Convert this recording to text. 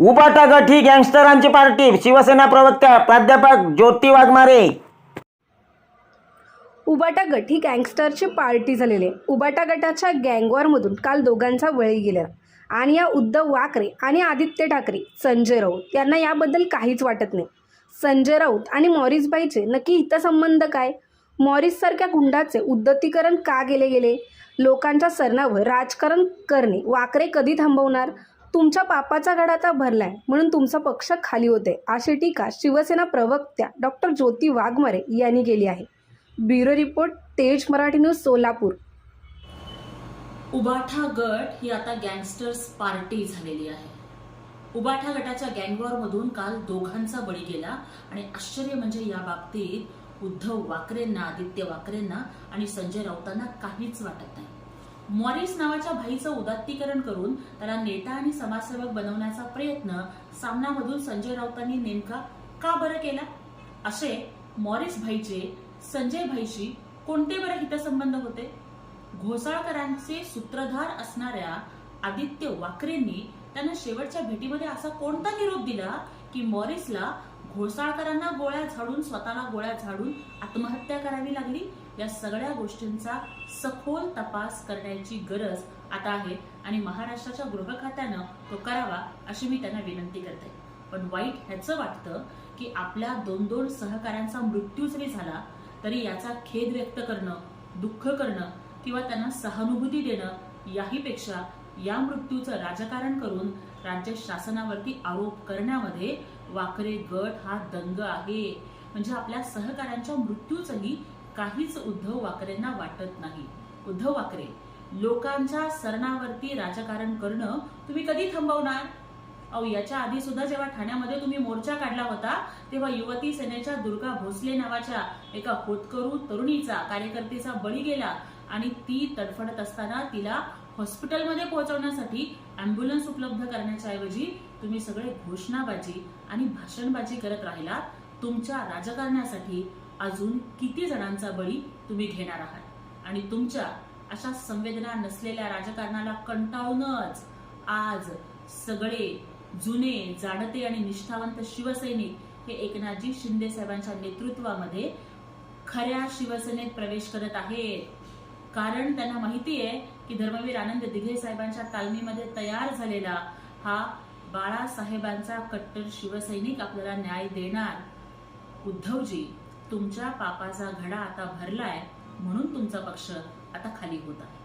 उबाटा ही गँगस्टरांची party Shiv Sena प्रवक्त्या प्राध्यापक ज्योती वाघमारे. उबाटा गट ही गँगस्टरची पार्टी झालेली आहे. उबाटा गटाच्या गँगवॉरमधून काल दोघांचा वळी गेला आणि या उद्धव वाकरे आणि आदित्य ठाकरे संजय राऊत यांना याबद्दल काहीच वाटत नाही. संजय राऊत आणि मॉरिसबाईचे नक्की हितसंबंध काय? मॉरिससारख्या गुंडाचे उद्धतीकरण का केले गेले? लोकांच्या सरणावर राजकारण करणे वाकरे कधी थांबवणार? तुमच्या पापाचा गड आता भरलाय. म्हणून तुमचा पक्ष खाली होते अशी टीका शिवसेना प्रवक्त्या डॉक्टर ज्योती वाघमारे यांनी केली आहे. ब्युरो रिपोर्ट तेज मराठी न्यूज सोलापूर. उबाठा गट ही आता गँगस्टर्स पार्टी झालेली आहे. उबाठा गटाच्या गँगवॉरमधून काल दोघांचा बळी गेला आणि आश्चर्य म्हणजे या बाबतीत उद्धव वाकरेंना आदित्य वाकरेंना आणि संजय राऊतांना काहीच वाटत नाही. मॉरिस नावाच्या भाईचं उदात्तीकरण करून त्याला नेता आणि समाजसेवक बनवण्याचा प्रयत्न सामनामधून संजय राऊतांनी नेमका का बरं केला? असे मॉरिस भाईचे संजय भाईशी कोणते बरे हितसंबंध होते? घोसाळकरांचे सूत्रधार असणाऱ्या आदित्य वाकरेंनी त्यांना शेवटच्या भेटीमध्ये असा कोणता निरोप दिला की मॉरिसला घोसाळकरांना गोळ्या झाडून स्वतःला गोळ्या झाडून आत्महत्या करावी लागली? या सगळ्या गोष्टींचा सखोल तपास करण्याची गरज आता आहे आणि महाराष्ट्राच्या गृह खात्यानं तो करावा अशी मी त्यांना विनंती करते. पण वाईट ह्याचं वाटतं की आपल्या दोन दोन सहकाऱ्यांचा मृत्यू जरी झाला तरी याचा खेद व्यक्त करणं दुःख करणं किंवा त्यांना सहानुभूती देणं याहीपेक्षा या मृत्यूचं राजकारण करून राज्य शासनावरती आरोप करण्यामध्ये वाकरे गट हा दंग आहे. म्हणजे आपल्या सहकाऱ्यांच्या मृत्यूचंही काहीच उद्धव वाकरेंना वाटत नाही. उद्धव वाकरे लोकांच्या सरणावरती राजकारण करणं तुम्ही कधी थांबवणार? अहो याच्या आधी सुद्धा जेव्हा ठाण्यामध्ये तुम्ही मोर्चा काढला होता तेव्हा युवती सेनेच्या दुर्गा भोसले नावाच्या एका होतकरू तरुणीचा कार्यकर्तेचा बळी गेला आणि ती तडफडत असताना तिला हॉस्पिटलमध्ये पोहोचवण्यासाठी अँब्युलन्स उपलब्ध करण्याच्या ऐवजी तुम्ही सगळे घोषणाबाजी आणि भाषणबाजी करत राहिलात. तुमच्या राजकारणासाठी अजून किती जणांचा बळी तुम्ही घेणार आहात? आणि तुमच्या अशा संवेदना नसलेल्या राजकारणाला कंटाळूनच आज सगळे जुने जाणते आणि निष्ठावंत शिवसैनिक हे एकनाथजी शिंदे साहेबांच्या नेतृत्वामध्ये खऱ्या शिवसेनेत प्रवेश करत आहेत. कारण त्यांना माहिती आहे की धर्मवीर आनंद दिघे साहेबांच्या तालमीमध्ये तयार झालेला हा बाळासाहेबांचा कट्टर शिवसैनिक आपल्याला न्याय देणार. उद्धवजी तुमच्या पापाचा घडा आता भरलाय म्हणून तुमचा पक्ष आता खाली होत आहे.